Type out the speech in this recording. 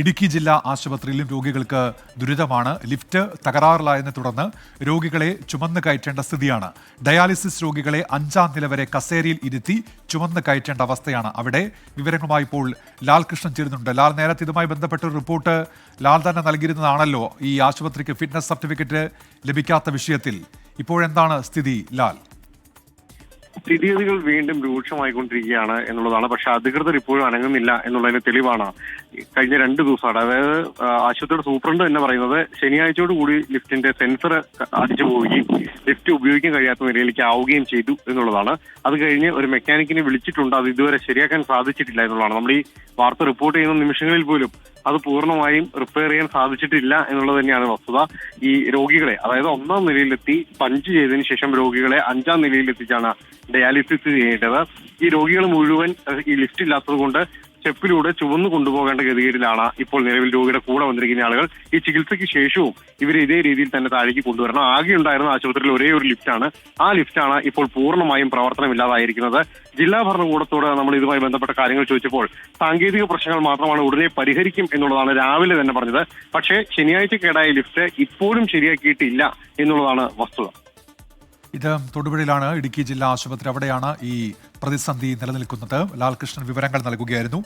ഇടുക്കി ജില്ലാ ആശുപത്രിയിലും രോഗികൾക്ക് ദുരിതമാണ്. ലിഫ്റ്റ് തകരാറിലായതിനെ തുടർന്ന് രോഗികളെ ചുമന്ന് കയറ്റേണ്ട സ്ഥിതിയാണ്. ഡയാലിസിസ് രോഗികളെ അഞ്ചാം നില വരെ കസേരയിൽ ഇരുത്തി ചുമന്ന് കയറ്റേണ്ട അവസ്ഥയാണ് അവിടെ. വിവരങ്ങളുമായി ഇപ്പോൾ ലാൽകൃഷ്ണൻ ചേരുന്നുണ്ട്. ലാൽ നേരത്തെ ഇതുമായി ബന്ധപ്പെട്ട റിപ്പോർട്ട് ലാൽ തന്നെ നൽകിയിരുന്നതാണല്ലോ ഈ ആശുപത്രിക്ക് ഫിറ്റ്നസ് സർട്ടിഫിക്കറ്റ് ലഭിക്കാത്ത വിഷയത്തിൽ. ഇപ്പോഴെന്താണ് സ്ഥിതി ലാൽ? സ്ഥിതിഗതികൾ വീണ്ടും രൂക്ഷമായിക്കൊണ്ടിരിക്കുകയാണ് എന്നുള്ളതാണ്. പക്ഷെ അധികൃതർ ഇപ്പോഴും അനങ്ങുന്നില്ല എന്നുള്ളതിന് തെളിവാണ് കഴിഞ്ഞ രണ്ട് ദിവസമാണ് അതായത് ആശുപത്രിയുടെ സൂപ്രണ്ട് തന്നെ പറയുന്നത് ശനിയാഴ്ചയോട് കൂടി ലിഫ്റ്റിന്റെ സെൻസർ അടിച്ചു പോവുകയും ലിഫ്റ്റ് ഉപയോഗിക്കാൻ കഴിയാത്ത നിലയിലേക്ക് ആവുകയും ചെയ്തു എന്നുള്ളതാണ്. അത് കഴിഞ്ഞ് ഒരു മെക്കാനിക്കിനെ വിളിച്ചിട്ടുണ്ട്. അത് ഇതുവരെ ശരിയാക്കാൻ സാധിച്ചിട്ടില്ല എന്നുള്ളതാണ്. നമ്മൾ ഈ വാർത്ത റിപ്പോർട്ട് ചെയ്യുന്ന നിമിഷങ്ങളിൽ പോലും അത് പൂർണമായും റിപ്പയർ ചെയ്യാൻ സാധിച്ചിട്ടില്ല എന്നുള്ളത് തന്നെയാണ് വസ്തുത. ഈ രോഗികളെ അതായത് ഒന്നാം നിലയിലെത്തി പഞ്ച് ചെയ്തതിനു ശേഷം രോഗികളെ അഞ്ചാം നിലയിലെത്തിച്ചാണ് ഡയാലിസിസ് ചെയ്യേണ്ടത്. ഈ രോഗികൾ മുഴുവൻ ഈ ലിഫ്റ്റ് ഇല്ലാത്തത് കൊണ്ട് സ്റ്റെപ്പിലൂടെ ചുവന്നു കൊണ്ടുപോകേണ്ട ഗതികേടിലാണ് ഇപ്പോൾ നിലവിൽ രോഗിയുടെ കൂടെ വന്നിരിക്കുന്ന ആളുകൾ ഈ ചികിത്സയ്ക്ക് ശേഷവും ഇവരെ ഇതേ രീതിയിൽ തന്നെ താഴേക്ക് കൊണ്ടുവരണം. ആകെ ഉണ്ടായിരുന്ന ആശുപത്രിയിൽ ഒരേ ഒരു ലിഫ്റ്റാണ് ആ ലിഫ്റ്റാണ് ഇപ്പോൾ പൂർണമായും പ്രവർത്തനമില്ലാതായിരിക്കുന്നത് ജില്ലാ ഭരണകൂടത്തോട് നമ്മൾ ഇതുമായി ബന്ധപ്പെട്ട കാര്യങ്ങൾ ചോദിച്ചപ്പോൾ സാങ്കേതിക പ്രശ്നങ്ങൾ മാത്രമാണ് ഉടനെ പരിഹരിക്കും എന്നുള്ളതാണ് രാവിലെ തന്നെ പറഞ്ഞത്. പക്ഷേ ശനിയാഴ്ച കേടായ ലിഫ്റ്റ് ഇപ്പോഴും ശരിയാക്കിയിട്ടില്ല എന്നുള്ളതാണ് വസ്തുത. ഇത് തൊടുപുഴയിലാണ് ഇടുക്കി ജില്ലാ ആശുപത്രി അവിടെയാണ് ഈ പ്രതിസന്ധി നിലനിൽക്കുന്നത്. ലാൽകൃഷ്ണൻ വിവരങ്ങൾ നൽകുകയായിരുന്നു.